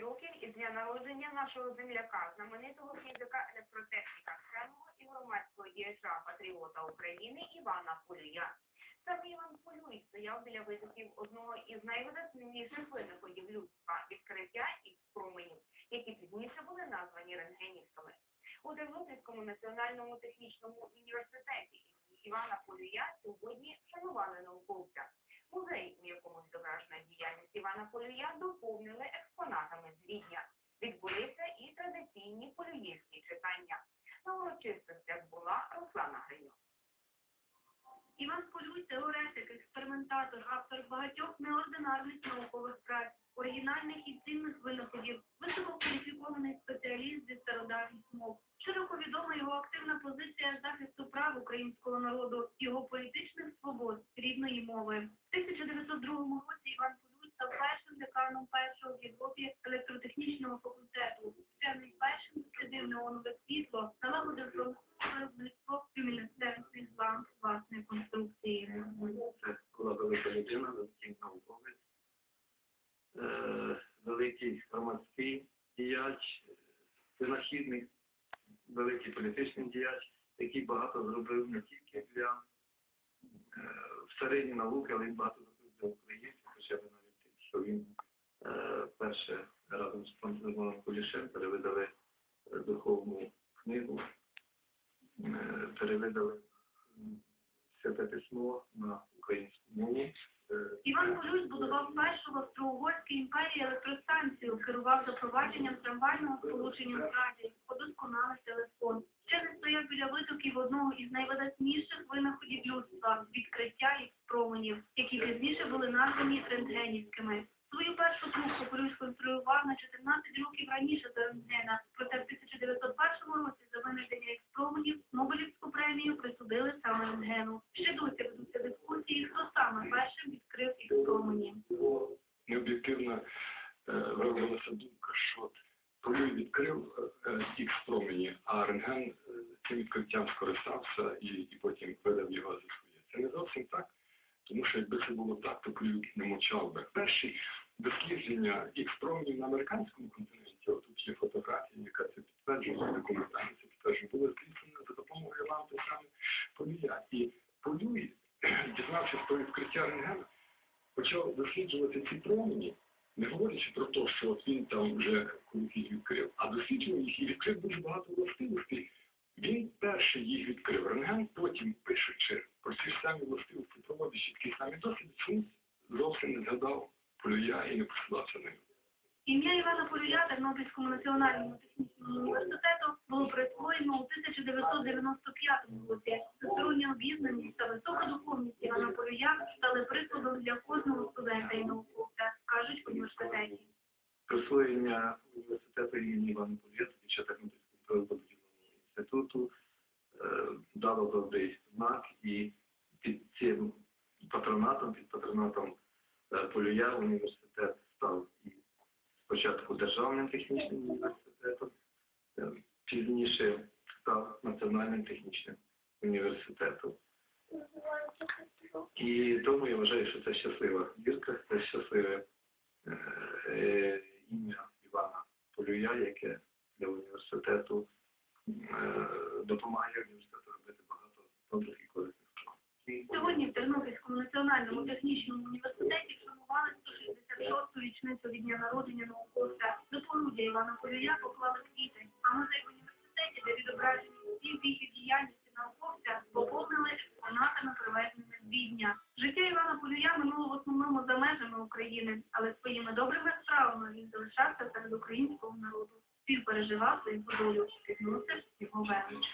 років із дня народження нашого земляка, знаменитого фізика, електротехніка, вченого і громадського діяча патріота України Івана Полюя. Саме Іван Полюй стояв біля витоків одного із найвидатніших винаходів людства відкриття і променів, які пізніше були названі рентгенівськими. У Тернопільському національному технічному університеті Івана Полюя сьогодні шанували науковця. Музей, у якому зображена діяльність Івана Полюя, доповнили експонатами з Відня. Відбулися і традиційні полюївські читання. На урочистостях була Руслана Гриньо. Іван Полюй – теоретик, експериментатор, автор багатьох неординарних наукових праць, оригінальних і цінних винаходів, висококваліфікований спеціаліст зі стародавніх мов. Широко відома його активна позиція захисту прав українського народу, його політичних свобод, рідної мови. В 1902 році Іван Полюй став першим деканом першого в Європі електротехнічного факультету. Великий громадський діяч, винахідник, великий політичний діяч, який багато зробив не тільки для е, старинні науки, але й багато зробив для українців, хоча б навіть тим, що він е, перше разом з паном Кулішем перевидали е, духовну книгу, е, перевидали письмо на українську мову. Е, Іван Полюй збудував першу в Австро-Угорській імперії електростанцію, керував запровадженням трамвайного сполучення в Праді, удосконалив телефон. Ще не стояв біля витоків одного із найвидатніших винаходів людства – відкриття їх променів, які пізніше були названі рентгенівськими. Свою першу трубку Полюй сконструював на 14 років раніше за рентгена, проте в 1901 році за винайдення їх променів Нобелівську премію присудили саме рентгену. Промені. необ'єктивно е, виявилася думка, що Полюй відкрив ікс промені, а рентген е, цим відкриттям скористався і, і потім видав його за своє. Це не зовсім так, тому що якби це було так, то Полюй не мовчав би. Перші дослідження ікс променів на американському континенті, тут є фотографія, яка це підтверджує, документально це підтверджує, були здійснені за допомогою лампи саме Полюя. І Полюй, дізнавшись про відкриття рентгена, почав досліджувати ці промені, не говорячи про те, що от він там вже колись їх відкрив, а досліджував їх і відкрив дуже багато властивостей. Він перший їх відкрив рентген, потім пишучи про ці самі властивості, проводячи такі самі досліди, чомусь зовсім не згадав полюя і не посилався на. Ім'я Івана Полюя Тернопільському національному технічному університету було присвоєно у 1995 році. Всестороння обізнаність та висока духовність Івана Полюя стали прикладом для кожного студента і науковця, кажуть в університеті. присвоєння університету імені Івана тоді ще Тернопільському природобудівному інституту, е, дало добрий знак і під цим патронатом, під патронатом е, Полюя університет став і спочатку державним технічним університетом, е, пізніше став національним технічним університетом. І тому я вважаю, що це щаслива зірка, це щасливе е, е, ім'я Івана Полюя, яке для університету е, допомагає університету робити багато добрих і корисних справ. Сьогодні в Тернопільському національному технічному університеті вшанували 166-ту річницю від дня народження науковця. До поруддя Івана Полюя поклали квіти, а музей в університеті, де відображені всі віки діяльності науковця, поповнили експонатами, привезеними з Відня. Життя Івана Полюя минуло в основному за межами України, але своїми добрими справами він залишався серед українського народу. Співпереживав за його долю, підносив його велич.